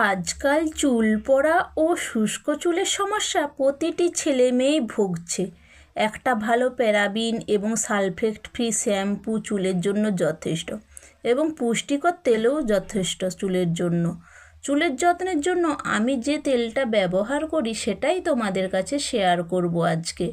আজকাল চুল পড়া ও শুষ্ক চুলের সমস্যা প্রতিটি ছেলে মেয়েই ভুগছে। একটা ভালো প্যারাবিন এবং সালফেক্ট ফ্রি শ্যাম্পু চুলের জন্য যথেষ্ট এবং পুষ্টিকর তেলও যথেষ্ট চুলের জন্য। চুলের যত্নের জন্য আমি যে তেলটা ব্যবহার করি সেটাই তোমাদের কাছে শেয়ার করব আজকে।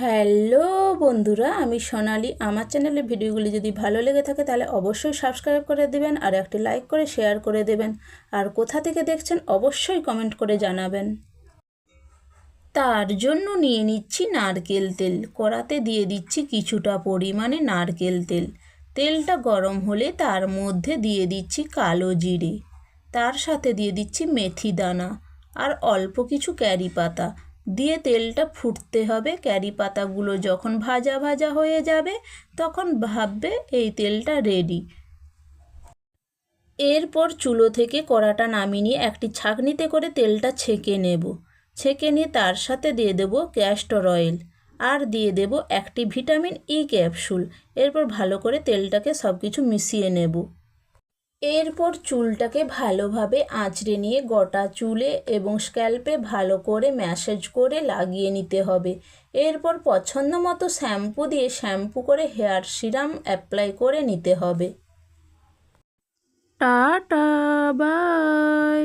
হ্যালো বন্ধুরা, আমি সোনালি। আমার চ্যানেলের ভিডিওগুলি যদি ভালো লেগে থাকে তাহলে অবশ্যই সাবস্ক্রাইব করে দেবেন আর একটি লাইক করে শেয়ার করে দেবেন। আর কোথা থেকে দেখছেন অবশ্যই কমেন্ট করে জানাবেন। তার জন্য নিয়ে নিচ্ছি নারকেল তেল। কড়াতে দিয়ে দিচ্ছি কিছুটা পরিমাণে নারকেল তেল। তেলটা গরম হলে তার মধ্যে দিয়ে দিচ্ছি কালো জিরে। তার সাথে দিয়ে দিচ্ছি মেথি দানা। আর অল্প কিছু ক্যারি পাতা। দিয়ে তেলটা ফুটতে হবে। ক্যারি পাতাগুলো যখন ভাজা ভাজা হয়ে যাবে, তখন ভাববে এই তেলটা রেডি এরপর চুলো থেকে কড়াটা নামিয়ে নিয়ে একটি ছাঁকনিতে করে তেলটা ছেঁকে নেব। ছেঁকে নিয়ে তার সাথে দিয়ে দেব ক্যাস্টর অয়েল আর দিয়ে দেব একটি ভিটামিন ই ক্যাপসুল এরপর ভালো করে তেলটাকে সব কিছু মিশিয়ে নেব। এরপর চুলটাকে ভালোভাবে আঁচড়ে নিয়ে গোটা চুলে এবং স্ক্যাল্পে ভালো করে ম্যাসেজ করে লাগিয়ে নিতে হবে। এরপর পছন্দ মতো শ্যাম্পু দিয়ে শ্যাম্পু করে হেয়ার সিরাম অ্যাপ্লাই করে নিতে হবে। Ta-ta, bye.